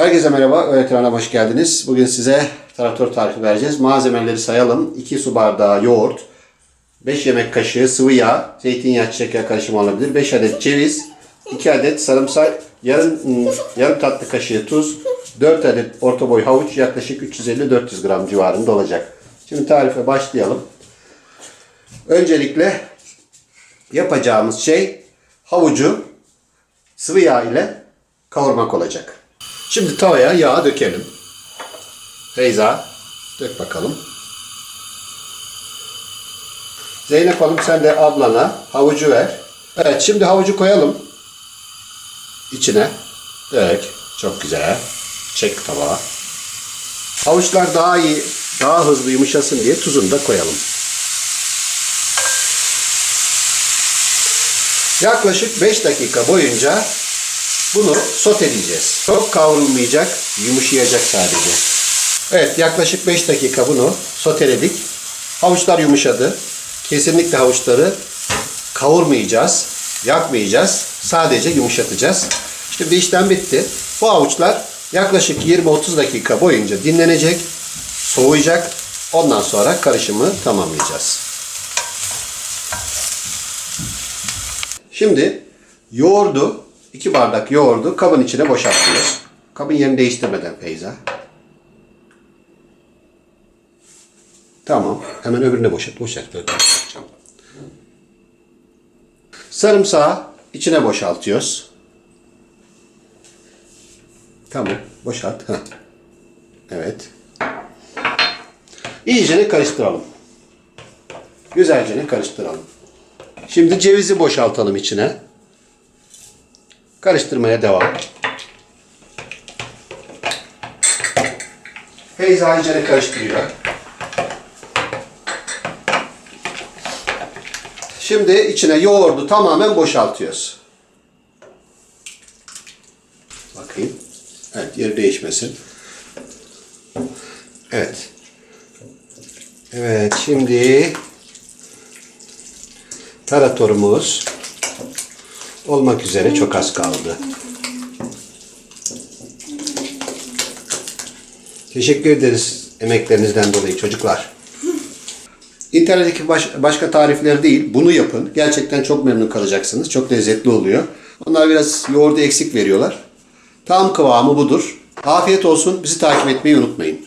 Herkese merhaba, öğretmene hoş geldiniz. Bugün size traktör tarifi vereceğiz. Malzemeleri sayalım. 2 su bardağı yoğurt, 5 yemek kaşığı sıvı yağ, zeytinyağı, çiçek yağı karışımı olabilir. 5 adet ceviz, 2 adet sarımsak, yarım, ım, yarım tatlı kaşığı tuz, 4 adet orta boy havuç yaklaşık 350-400 gram civarında olacak. Şimdi tarife başlayalım. Öncelikle yapacağımız şey havucu sıvı yağ ile kavurmak olacak. Şimdi tavaya yağ dökelim. Feyza, dök bakalım. Zeynep Hanım sen de ablana havucu ver. Evet şimdi havucu koyalım. içine. Dök. Çok güzel. Çek tabağa. Havuçlar daha iyi, daha hızlı yumuşasın diye tuzunu da koyalım. Yaklaşık 5 dakika boyunca bunu soteleyeceğiz. Çok kavrulmayacak, yumuşayacak sadece. Evet, yaklaşık 5 dakika bunu soteledik. Havuçlar yumuşadı. Kesinlikle havuçları kavurmayacağız, yakmayacağız. Sadece yumuşatacağız. Şimdi işlem bitti. Bu havuçlar yaklaşık 20-30 dakika boyunca dinlenecek, soğuyacak. Ondan sonra karışımı tamamlayacağız. Şimdi yoğurdu, iki bardak yoğurdu kabın içine boşaltıyoruz. Kabın yerini değiştirmeden Feyza. Tamam. Hemen öbürüne boşalt. Boşalt. Böyle. Sarımsağı içine boşaltıyoruz. Tamam. Boşalt. Heh. Evet. İyicene karıştıralım. Güzelce karıştıralım. Şimdi cevizi boşaltalım içine. Karıştırmaya devam. Feyza iyicene karıştırıyor. Şimdi içine yoğurdu tamamen boşaltıyoruz. Bakayım. Evet yeri değişmesin. Evet. Evet şimdi taratorumuz olmak üzere çok az kaldı. Teşekkür ederiz emeklerinizden dolayı çocuklar. İnternetteki baş- başka tarifleri değil, bunu yapın. Gerçekten çok memnun kalacaksınız. Çok lezzetli oluyor. Onlar biraz yoğurdu eksik veriyorlar. Tam kıvamı budur. Afiyet olsun. Bizi takip etmeyi unutmayın.